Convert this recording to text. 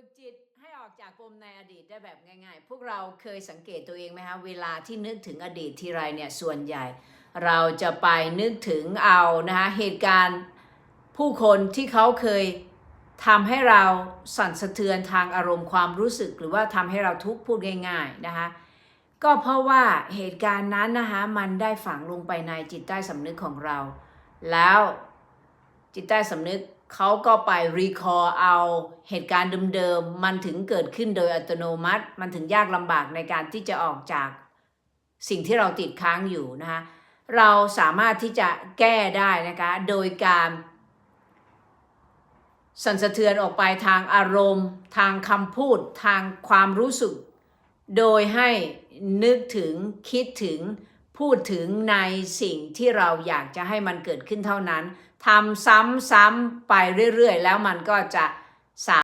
ฝึกจิตให้ออกจากปมในอดีตได้แบบง่ายๆ พวกเราเคยสังเกตตัวเองไหมคะเวลาที่นึกถึงอดีตทีไรเนี่ยส่วนใหญ่ เราจะไปนึกถึงเอานะคะเหตุการณ์ผู้คนที่เขาเคยทำให้เราสั่นสะเทือนทางอารมณ์ความรู้สึก หรือว่าทำให้เราทุกข์พูดง่ายๆนะคะก็เพราะว่าเหตุการณ์นั้นนะคะมันได้ฝังลงไปในจิตใต้สำนึกของเรา แล้วจิตใต้สำนึก เขาก็ไปรีคอร์เอาเหตุการณ์เดิมๆ มันถึงเกิดขึ้นโดยอัตโนมัติ มันถึงยากลำบากในการที่จะออกจากสิ่งที่เราติดค้างอยู่นะคะเราสามารถที่จะแก้ได้นะคะโดยการสั่นสะเทือนออกไปทางอารมณ์ ทางคำพูดทางความรู้สึก โดยให้นึกถึงคิดถึง พูดถึงในสิ่งที่เราอยากจะให้มันเกิดขึ้นเท่านั้นทำซ้ำๆไปเรื่อยๆ แล้วมันก็จะสา